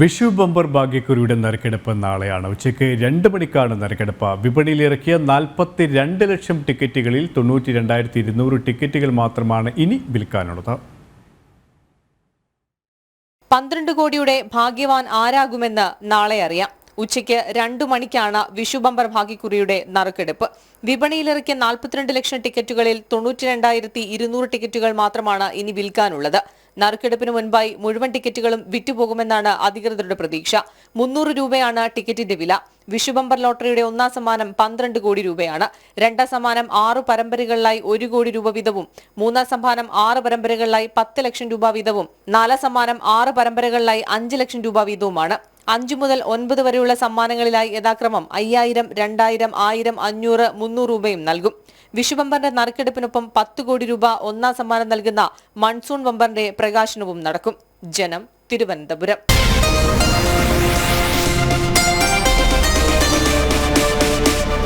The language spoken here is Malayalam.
വിഷു ബമ്പർ ഭാഗ്യക്കുറിയുടെ നറുക്കെടുപ്പ് നാളെയാണ്. ഉച്ചയ്ക്ക് രണ്ട് മണിക്കാണ് നറുക്കെടുപ്പ്. വിപണിയിൽ ഇറക്കിയ നാൽപ്പത്തി രണ്ട് ലക്ഷം ടിക്കറ്റുകളിൽ തൊണ്ണൂറ്റി രണ്ടായിരത്തി ഇരുന്നൂറ് ടിക്കറ്റുകൾ മാത്രമാണ് ഇനി വിൽക്കാനുള്ളത്. പന്ത്രണ്ട് കോടിയുടെ ഭാഗ്യവാൻ ആരാകുമെന്ന് നാളെ അറിയാം. ഉച്ചയ്ക്ക് രണ്ടു മണിക്കാണ് വിഷു ബമ്പർ ഭാഗ്യക്കുറിയുടെ നറുക്കെടുപ്പ്. വിപണിയിലിറക്കിയ നാൽപ്പത്തിരണ്ട് ലക്ഷം ടിക്കറ്റുകളിൽ തൊണ്ണൂറ്റി രണ്ടായിരത്തി ഇരുന്നൂറ് ടിക്കറ്റുകൾ മാത്രമാണ് ഇനി വിൽക്കാനുള്ളത്. നറുക്കെടുപ്പിന് മുൻപായി മുഴുവൻ ടിക്കറ്റുകളും വിറ്റുപോകുമെന്നാണ് അധികൃതരുടെ പ്രതീക്ഷ. മുന്നൂറ് രൂപയാണ് ടിക്കറ്റിന്റെ വില. വിഷുബമ്പർ ലോട്ടറിയുടെ ഒന്നാം സമ്മാനം പന്ത്രണ്ട് കോടി രൂപയാണ്. രണ്ടാം സമ്മാനം ആറ് പരമ്പരകളിലായി ഒരു കോടി രൂപ വീതവും മൂന്നാം സമ്മാനം ആറ് പരമ്പരകളിലായി പത്ത് ലക്ഷം രൂപ വീതവും നാലാം സമ്മാനം ആറ് പരമ്പരകളിലായി അഞ്ച് ലക്ഷം രൂപ വീതവുമാണ്. അഞ്ചു മുതൽ ഒൻപത് വരെയുള്ള സമ്മാനങ്ങളിലായി യഥാക്രമം അയ്യായിരം രണ്ടായിരം ആയിരം അഞ്ഞൂറ് മുന്നൂറ് രൂപയും നൽകും. വിഷുബമ്പറിന്റെ നറുക്കെടുപ്പിനൊപ്പം പത്ത് കോടി രൂപ ഒന്നാം സമ്മാനം നൽകുന്ന മൺസൂൺ ബമ്പറിന്റെ പ്രകാശനവും നടക്കും. ജനം തിരുവനന്തപുരം.